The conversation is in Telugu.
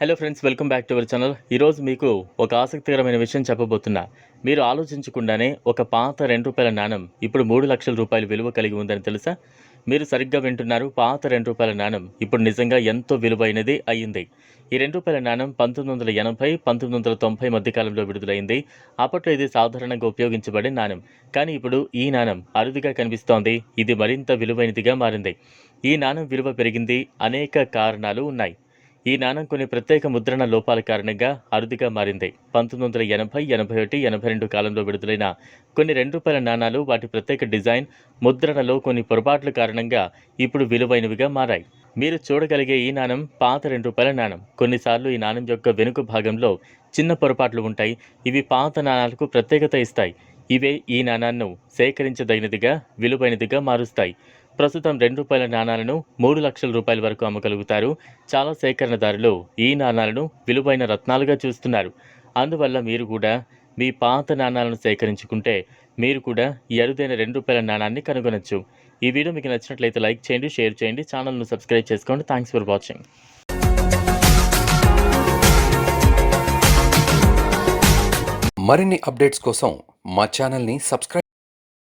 Hello friends welcome back to our channel ఈరోజు మీకు ఒక ఆసక్తికరమైన విషయం చెప్పబోతున్నా. మీరు ఆలోచించకుండానే ఒక పాత రెండు రూపాయల నాణం ఇప్పుడు మూడు లక్షల రూపాయల విలువ కలిగి ఉందని తెలుసా? మీరు సరిగ్గా వింటున్నారు పాత రెండు రూపాయల నాణం ఇప్పుడు నిజంగా ఎంతో విలువైనది అయ్యింది. ఈ రెండు రూపాయల నాణం పంతొమ్మిది వందల ఎనభై పంతొమ్మిది వందల తొంభై మధ్యకాలంలో విడుదలైంది. అప్పట్లో ఇది సాధారణంగా ఉపయోగించబడే నాణం. కానీ ఇప్పుడు ఈ నాణం అరుదుగా కనిపిస్తోంది. ఇది మరింత విలువైనదిగా మారింది. ఈ నాణం విలువ పెరిగింది. అనేక కారణాలు ఉన్నాయి. ఈ నాణం కొన్ని ప్రత్యేక ముద్రణ లోపాల కారణంగా అరుదుగా మారింది. పంతొమ్మిది వందల ఎనభై ఎనభై ఒకటి ఎనభై రెండు కాలంలో విడుదలైన కొన్ని రెండు రూపాయల నాణాలు వాటి ప్రత్యేక డిజైన్ ముద్రణలో కొన్ని పొరపాట్ల కారణంగా ఇప్పుడు విలువైనవిగా మారాయి. మీరు చూడగలిగే ఈ నాణం పాత రెండు రూపాయల నాణం. కొన్నిసార్లు ఈ నాణం యొక్క వెనుక భాగంలో చిన్న పొరపాట్లు ఉంటాయి. ఇవి పాత నాణాలకు ప్రత్యేకత ఇస్తాయి. ఇవే ఈ నాణాన్ని సేకరించదగినదిగా విలువైనదిగా మారుస్తాయి. ప్రస్తుతం రెండు రూపాయల నాణాలను మూడు లక్షల రూపాయల వరకు అమ్మగలుగుతారు. చాలా సేకరణదారులు ఈ నాణాలను విలువైన రత్నాలుగా చూస్తున్నారు. అందువల్ల మీరు కూడా మీ పాత నాణాలను సేకరించుకుంటే మీరు కూడా ఎరుదైన అరుదైన రెండు రూపాయల నాణాన్ని కనుగొనొచ్చు. ఈ వీడియో మీకు నచ్చినట్లయితే లైక్ చేయండి షేర్ చేయండి ఛానల్ను సబ్స్క్రైబ్ చేసుకోండి. Thanks for watching. మరిన్ని అప్డేట్స్ కోసం మా ఛానల్ని సబ్స్క్రైబ్